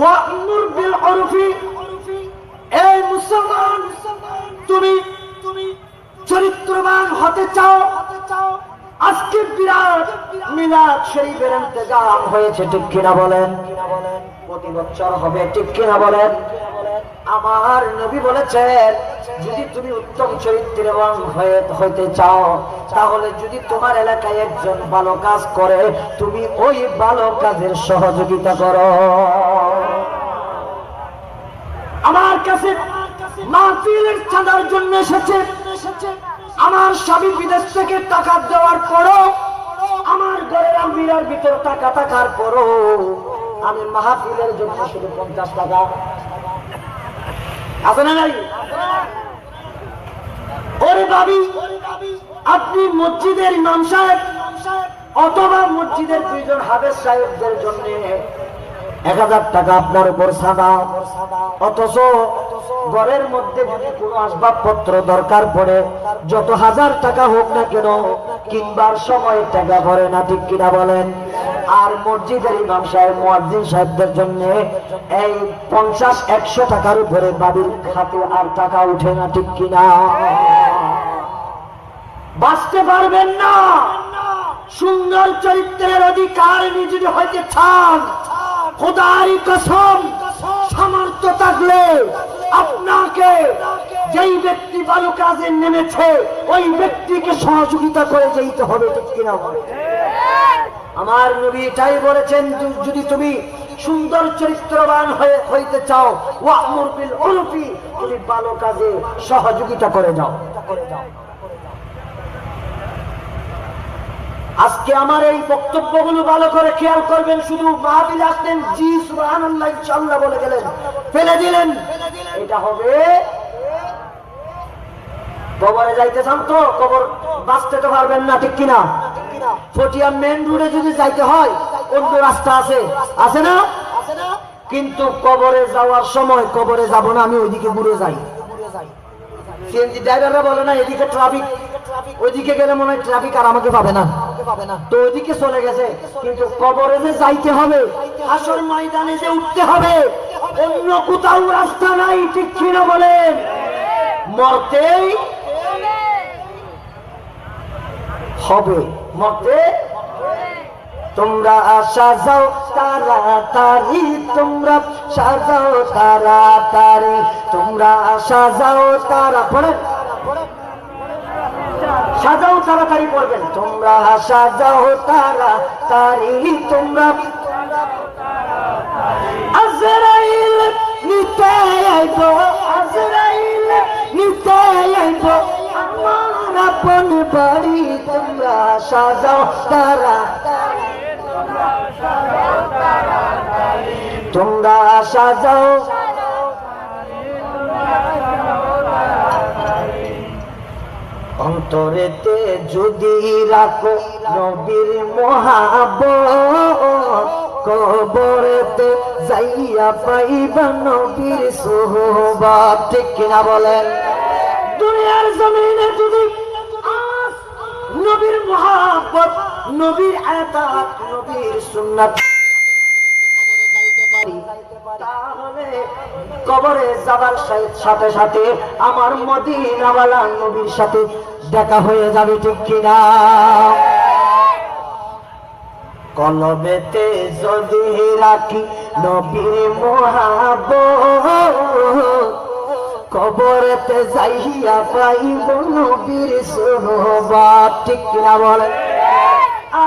ওয়া'মুর মুসলমান, তুমি তুমি চরিত্রবান হতে চাও। আজকে বিরাট মিলাদ শরীফের ইন্তজাম হয়েছে, ঠিক কিনা বলেন? প্রতি বছর হবে, ঠিক কিনা বলেন? আমার নবী বলেছেন, যদি তুমি উত্তম চরিত্রের এবং হয়ে হইতে চাও, তাহলে যদি তোমার এলাকায় একজন ভালো কাজ করে, তুমি ওই ভালো কাজের সহযোগিতা করো। আমার কাছে মাহফিলের চাঁদার জন্য এসেছে। আমার স্বামী বিদেশ থেকে টাকা দেওয়ার পরও আমার ঘরের আলমিরার ভিতর টাকা টাকার পরও আমি মাহফিলের জন্য শুধু পঞ্চাশ টাকা। আছে না নাই? ওরে বাবি আপনি মসজিদের ইমাম সাহেব অথবা মসজিদের দুইজন হাবেজ সাহেবদের জন্য এক হাজার টাকা আপনার উপর সাদা। অথচ ঘরের মধ্যে যদি কোনো আসবাবপত্র দরকার পড়ে, যত হাজার টাকা হোক না কেন, কিনবার সময় টাকা ভরে না, ঠিক কিনা বলেন? আর মসজিদের ইমাম সাহেব, মুয়াজ্জিন সাহেবদের জন্য এই পঞ্চাশ, একশো টাকার উপরে বাড়ির খাতে আর টাকা উঠে না, ঠিক কিনা? বাঁচতে পারবেন না। সুন্দর চরিত্রের অধিকার নিজের হইতে চান। খোদারি কসম, সামর্থ্য থাকলে আপনাকে যেই ব্যক্তি ভালো কাজে নেমেছে, ওই ব্যক্তিকে সহযোগিতা করে যেতে হবে, ঠিক কিনা বলে? আমার নবী এটাই বলেছেন, যদি তুমি সুন্দর চরিত্রবান হয়ে, হইতে চাও, ওয়ামুর বিল উরফি তুমি ভালো কাজে সহযোগিতা করে যাও করে যাও। আজকে আমার এই বক্তব্যগুলো ভালো করে খেয়াল করবেন, শুধু মাহবিল আসলেন, জি সুবহানাল্লাহ, ইনশাআল্লাহ বলে গেলেন। ফেলে দিলেন। এটা হবে। কবরে যাইতে চান তো, কবর বাঁচতে তো পারবেন না, ঠিক কিনা? ফটিয়া মেন রোডে যদি যাইতে হয়, অন্য রাস্তা আছে। আছে না? কিন্তু কবরে যাওয়ার সময় কবরে যাব না, আমি ওইদিকে ঘুরে যাই। সিএনজি ড্রাইভাররা বলে না, এদিকে ট্রাফিক ওইদিকে গেলে মনে হয় ট্রাফিক আর আমাকে পাবে না। তো ওইদিকে চলে গেছে। কিন্তু কবরে যে যাইতে হবে আসল ময়দানে যে উঠতে হবে অন্য কোথাও রাস্তা নাই ঠিক কিনা বলেন? মরতেই হবে। মরতে তোমরা সাজাও তাড়াতাড়ি তোমরা সাজাও তাড়াতাড়ি তোমরা সাজাও তারা পড়ে সাজাও তাড়াতাড়ি পড়বেন তোমরা সাজাও তাড়াতাড়ি তোমরা আজরাইল নিতে আইব আজরাইল নিতে আইব আমার আপন বাড়ি তোমরা সাজাও তারা, তোমরা সাজাও অন্তরেতে যদি রাখো নবীর মহাব কবরেতে যাইয়া পাইবা নবীর সোহবাব ঠিক কিনা বলেন? দুনিয়ার জমিনে যদি নবীর মহাব্বত, নবীর আয়াত, নবীর সুন্নাত কবরে যাবার সাথে সাথে আমার মদিনাওয়ালা নবীর সাথে দেখা হয়ে যাবে, ঠিক কিনা? কলবেতে যদি রাখি নবীর মহাব কবরেতে যাইয়া পাইব নবীর সোহবাব ঠিক কিনা বলে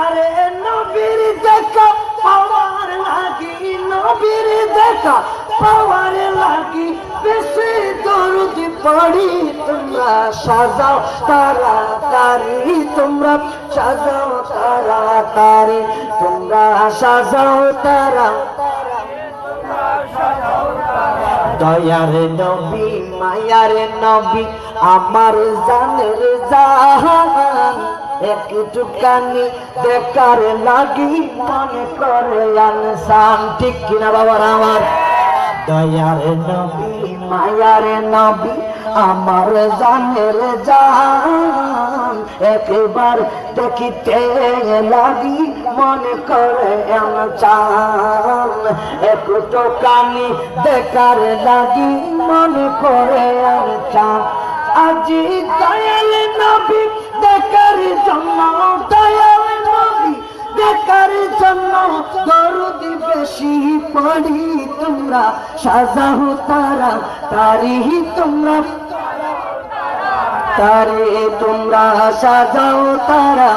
আরে নবীর দেখা দেখা পাওয়ার লাগি বেশি দরদ পড়ি তোমরা সাজাও তাড়াতাড়ি তোমরা সাজাও তাড়াতাড়ি তোমরা সাজাও তারা দয়ার নবী মায়ার নবী আমার জানের জাহান একটুখানি লাগি মনে করে ঠিক আমার? জানের জান। একবার দেখিতে লাগি মনে করে চান একটু কানি দেখার লাগি মনে করে চান আজি দয়াল নবী দেখার জন্য, দয়াল নবী দেখার জন্য দরুদ বেশি পড়ি তোমরা, সাজাও তারা তারি তোমরা। তারে তোমরা, সাজাও তারা।